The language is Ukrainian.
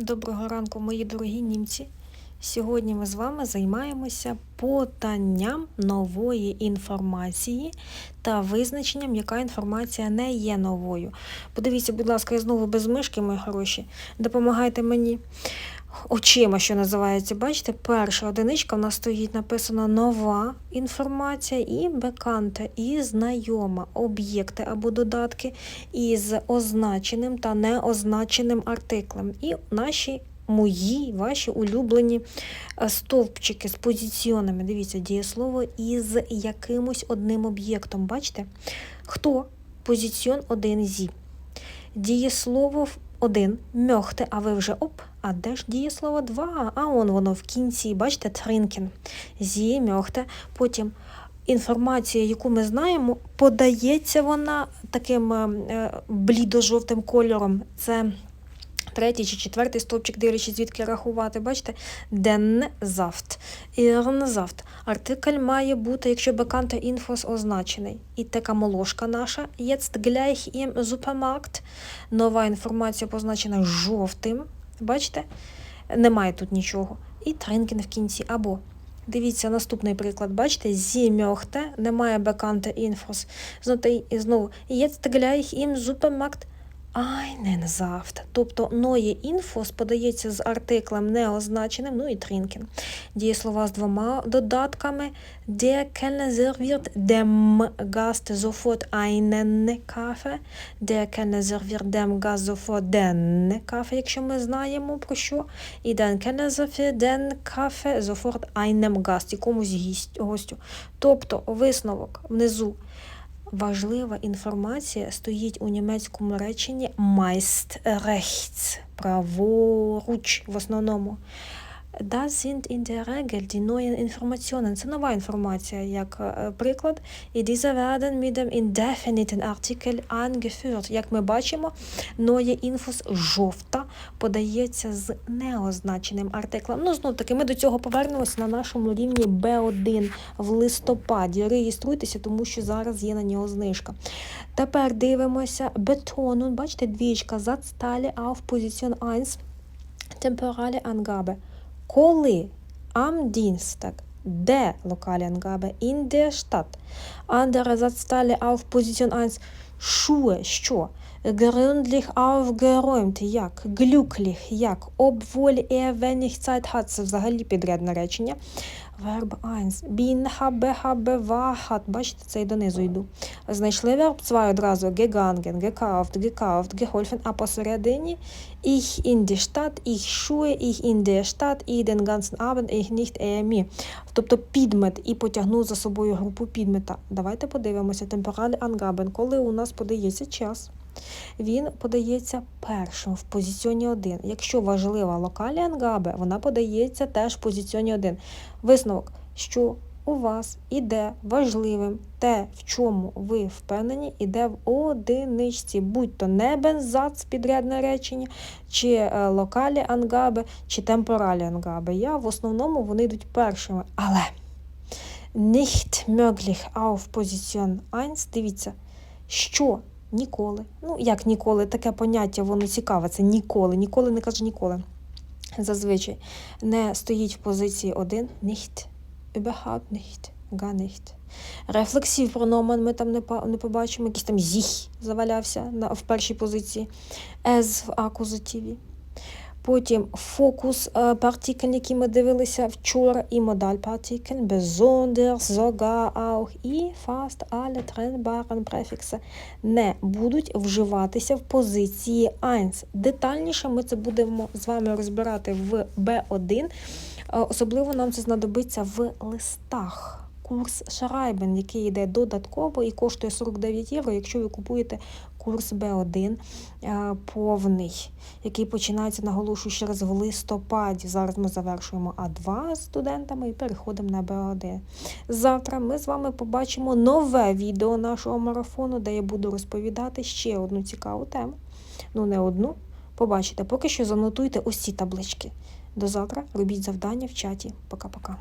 Доброго ранку, мої дорогі німці. Сьогодні ми з вами займаємося потанням нової інформації та визначенням, яка інформація не є новою. Подивіться, будь ласка, я знову без мишки, мої хороші. Допомагайте мені очима, що називається. Бачите, перша одиничка в нас стоїть написано нова інформація і беканте, і знайома об'єкти або додатки із означеним та неозначеним артиклем. І наші мої, ваші улюблені е, стовпчики з позиціонами. Дивіться, дієслово із якимось одним об'єктом. Бачите? Хто? Позиціон 1 зі. Дієслово 1 мьохте, а ви вже оп. А де ж дієслово 2? А он воно в кінці, бачите, тринкен. Зі, мьохте. Потім інформація, яку ми знаємо, подається вона таким е, блідо-жовтим кольором. Це третій чи четвертий стовпчик, дивлячись, звідки рахувати, бачите? Деннезавт. Ірнзавт. Артикль має бути, якщо беканте інфос означений. І така молошка наша. Jetzt gleich im Supermarkt. Нова інформація позначена жовтим. Бачите? Немає тут нічого. І тринкен в кінці. Або Дивіться, наступний приклад. Бачите, зі мьохте, немає беканте інфос. Знову, jetzt gleich im Supermarkt. Тобто ноє інфос подається з артиклем неозначеним, ну і трінкен. Дієслова з двома додатками. Dem Gast sofort einen Kaffee. Der Kellner serviert dem Gast sofort den Kaffee, якщо ми знаємо про що. Тобто висновок внизу. Важлива інформація стоїть у німецькому реченні meist rechts, праворуч в основному. Das sind in der Regel die neuen Informationen. Це нова інформація, як приклад. І diese werden mit dem indefiniten Artikel angeführt. Як ми бачимо, neue Infos жовта подається з неозначеним артиклем. Ну, знов таки, ми до цього повернемося на нашому рівні B1 в листопаді. Реєструйтеся, тому що зараз є на нього знижка. Тепер дивимося бетону. Бачите, двічка Zatztale auf Position 1. Temporale Angabe. Коли am Dienstag де Lokale in der Stadt. Andere Satzteile auf Position 1. Schuhe, що? Gründlich aufgeräumt, як? Glücklich, як? Obwohl er wenig Zeit hat. Це взагалі підрядне речення. Verb 1. Bin, habe, habe, war, hat. Бачите, це і донизу йду. Знайшли verb 2 одразу. Gegangen, gekauft, gekauft, geholfen. А посередині ich in die Stadt, ich Schuhe, ich in der Stadt, ich den ganzen Abend, ich nicht, er. Тобто підмет і потягнув за собою групу підмета. Давайте подивимося. Темпораль ангабен. Коли у нас подається час, він подається першим в позиціоні 1. Якщо важлива локалі ангабе, вона подається теж в позиціоні 1. Висновок, що у вас іде важливим те, в чому ви впевнені, іде в одиничці, будь-то не бензац, підрядне речення, чи е, локалі ангабе, чи темпоралі ангабе. Я в основному вони йдуть першими. Але nicht möglich auf Position 1, дивіться, що ніколи. Ну, як ніколи, таке поняття, воно цікаве, це ніколи, ніколи не каже ніколи. Зазвичай не стоїть в позиції один nicht, überhaupt nicht, gar nicht. Рефлексів прономен ми там не побачимо, якийсь там зіх завалявся в першій позиції, «es» в акузативі. Потім фокус е, партикль, який ми дивилися вчора, і модаль партикль, besonders, sogar, auch і fast alle trennbaren Präfixe не будуть вживатися в позиції 1. Детальніше ми це будемо з вами розбирати в B1. Е, Особливо нам це знадобиться в листах. Курс Шарайбен, який йде додатково і коштує 49 євро, якщо ви купуєте курс Б1 е, повний, який починається, наголошую ще раз, в листопаді. Зараз ми завершуємо А2 з студентами і переходимо на Б1. Завтра ми з вами побачимо нове відео нашого марафону, де я буду розповідати ще одну цікаву тему. Ну, не одну. Побачите, поки що занотуйте ось таблички. До завтра робіть завдання в чаті. Пока-пока.